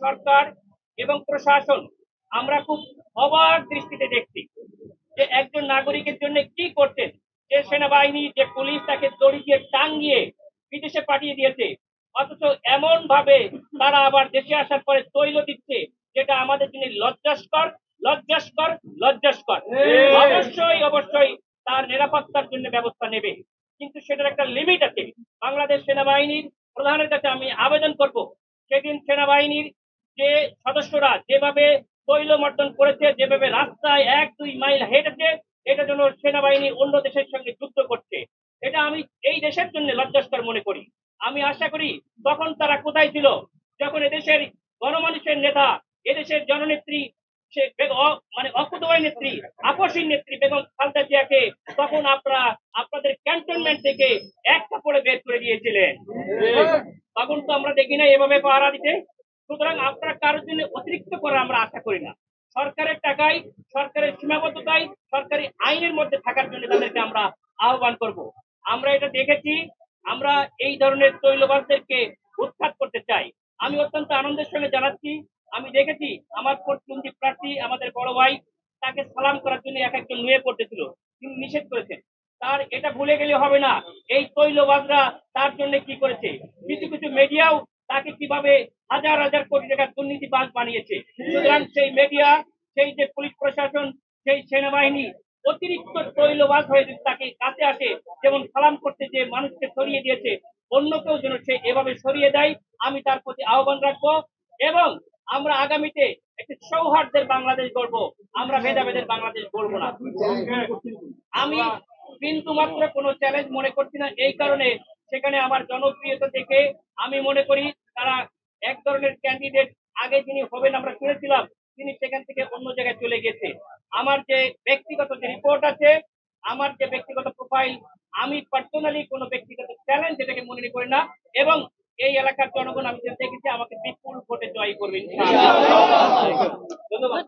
সরকার এবং প্রশাসন আমরা খুব অবাক দৃষ্টিতে দেখছি যে একজন নাগরিকের জন্য কি করতেন যে সেনাবাহিনী যে পুলিশ তাকে দড়ি দিয়ে টাঙ্গিয়ে বিদেশে পাঠিয়ে দিয়েছে অথচ এমন ভাবে তারা আবার দেশে আসার পরে তৈল দিচ্ছে যেটা আমাদের জন্য লজ্জাস্কর লজ্জাস্কর লজ্জাস্কর। অবশ্যই অবশ্যই তার নিরাপত্তার জন্য ব্যবস্থা নেবে। কিন্তু সেটার একটা লিমিট আছে। বাংলাদেশ সেনাবাহিনীর প্রধানের কাছে আমি আবেদন করব সেদিন সেনাবাহিনীর যে সদস্যরা যেভাবে তৈলমর্দন করেছে, যেভাবে রাস্তায় এক, দুই মাইল হেঁটেছে, এটা জন্য সেনাবাহিনী অন্য দেশের সঙ্গে যুদ্ধ করছে। এটা আমি এই দেশের জন্য লজ্জাস্কর মনে করি। আমি আশা করি তখন তারা কোথায় ছিল? যখন এদেশের গণমানুষের নেতা, এদেশের জননেত্রী, সে মানে অকুতোয় নেত্রী আপসীর নেত্রী বেগম খালদা জিয়াকে তখন আপনারা আপনাদের ক্যান্টনমেন্ট থেকে এক কাপড়ে বের করে দিয়েছিলেন। তখন তো আমরা দেখি না এভাবে পাহারা দিতে। সুতরাং আপনারা কারোর জন্য অতিরিক্ত করে আমরা আশা করি না। সরকারের টাকায়, সরকারের সীমাবদ্ধতায়, সরকারি আইনের মধ্যে থাকার জন্য তাদেরকে আমরা আহ্বান করব। আমরা এটা দেখেছি, আমরা এই ধরনের তৈলবাসদেরকে উৎখাত করতে চাই। আমি অত্যন্ত আনন্দের সঙ্গে জানাচ্ছি, আমি দেখেছি আমার প্রতিদ্বন্দ্বী প্রার্থী, আমাদের বড় ভাই, তাকে সালাম করার জন্য এক একজন নুয়ে পড়তেছিল, তিনি নিষেধ করেছেন। তার এটা ভুলে গেলে হবে না, এই তৈলবাজরা তার জন্য কি করেছে? কিছু কিছু মিডিয়াও তাকে কীভাবে হাজার হাজার কোটি টাকার দুর্নীতিবাজ বানিয়েছে। সুতরাং সেই মিডিয়া সেই যে পুলিশ প্রশাসন, সেই সেনাবাহিনী অতিরিক্ত তৈলবাজ হয়ে যদি তাকে কাছে আসে, যেমন সালাম করতে যে মানুষকে সরিয়ে দিয়েছে, অন্য কেউ যেন সে এভাবে সরিয়ে দেয়, আমি তার প্রতি আহ্বান রাখব এবং আমরা আগামীতে একটি সৌহার্দ্যের বাংলাদেশ গড়ব। আমরা ভেদাভেদের বাংলাদেশ গড়বো না। আমি বিন্দু মাত্র কোনো চ্যালেঞ্জ মনে করছি না। এই কারণে সেখানে আমার জনপ্রিয়তা দেখে আমি মনে করি তারা এক ধরনের ক্যান্ডিডেট আগে যিনি হবেন আমরা শুনেছিলাম, তিনি সেখান থেকে অন্য জায়গায় চলে গেছে। আমার যে ব্যক্তিগত যে রিপোর্ট আছে, আমার যে ব্যক্তিগত প্রোফাইল আমি পার্সোনালি কোনো ব্যক্তিগত চ্যালেঞ্জ এটাকে মনে করি না এবং এই এলাকার জনগণ আমি দেখেছি, আমাকে বিপুল ভোটে জয় করবেন ধন্যবাদ।